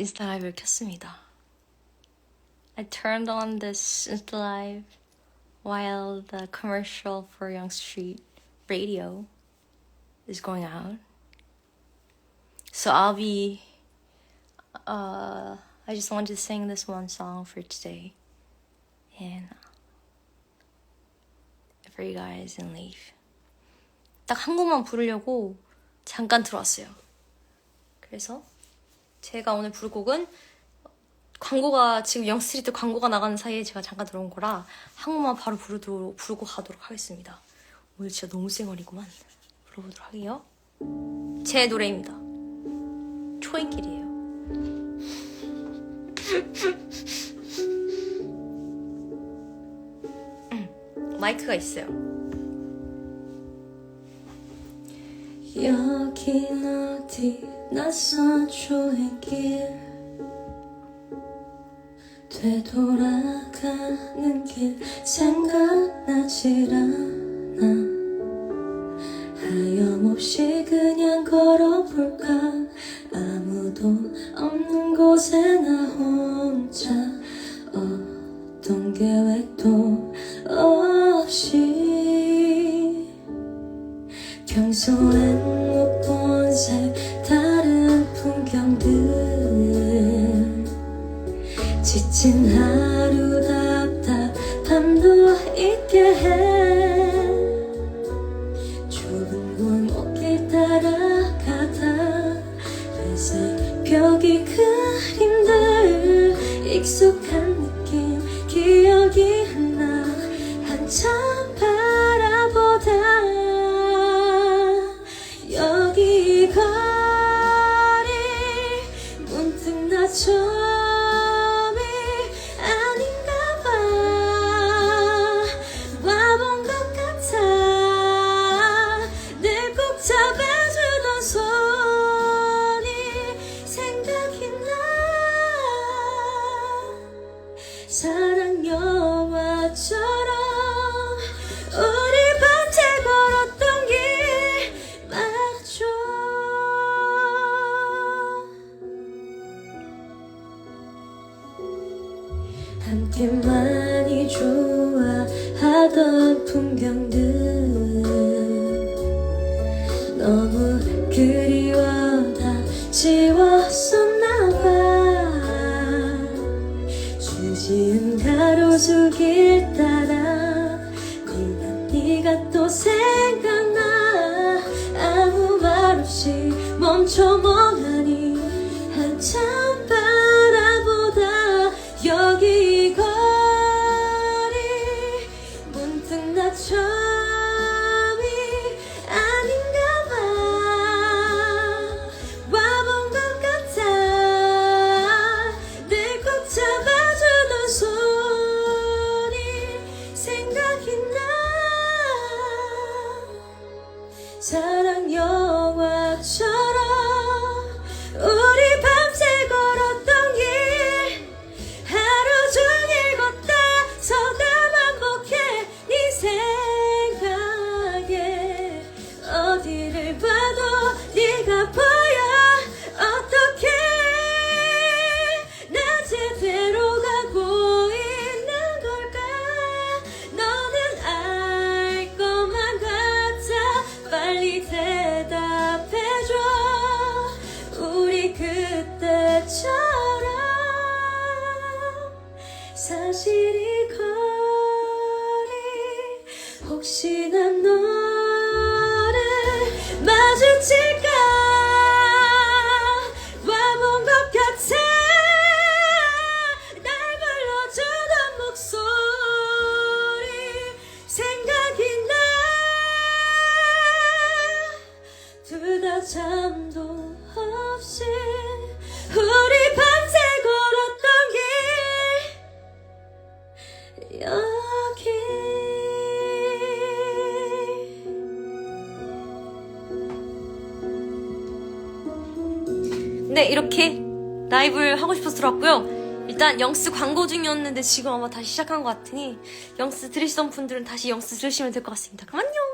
인스타 라이브를 켰습니다. I turned on this Insta live while the commercial for Young Street Radio is going out. So I'll be uh I just wanted to sing this one song for today and uh, for you guys and leave. 딱 한 곡만 부르려고 잠깐 들어왔어요. 그래서 제가 오늘 부를 곡은 광고가 지금 영스트리트 광고가 나가는 사이에 제가 잠깐 들어온 거라 한 곡만 바로 부르도록 부르고 가도록 하겠습니다. 오늘 진짜 너무 쌩얼이구만. 불러보도록 하게요. 제 노래입니다. 초행길이에요. 음, 마이크가 있어요. 여긴 어디 낯선 초행길? 되돌아가는 길 생각나질 않아. 하염없이 그냥 걸어볼까? 아무도 없는 곳에 나 혼자. 어떤 계획도 없이 평소엔 못 본 색다른 풍경들. 지친 하루 답답함도 있게 해. 좁은 골목길 따라가다. 회색 벽이 그림들 익숙 함께 많이 좋아하던 풍경들 너무 그리워 다 지웠었나봐. 주지은 가로수길 따라 걷는 네가 또 생각나. 아무 말 없이 멈춰 멍하니 한참 처음이 아닌가 봐. 와본 것 같아. 늘꼭 잡아주던 손이 생각이 나. 사랑 영화처럼 사실 이 거리 혹시나 네, 이렇게 라이브를 하고 들어왔고요. 일단 영스 광고 중이었는데 지금 아마 다시 시작한 것 같으니 영스 들으시던 분들은 다시 영스 들으시면 될 것 같습니다. 그럼 안녕!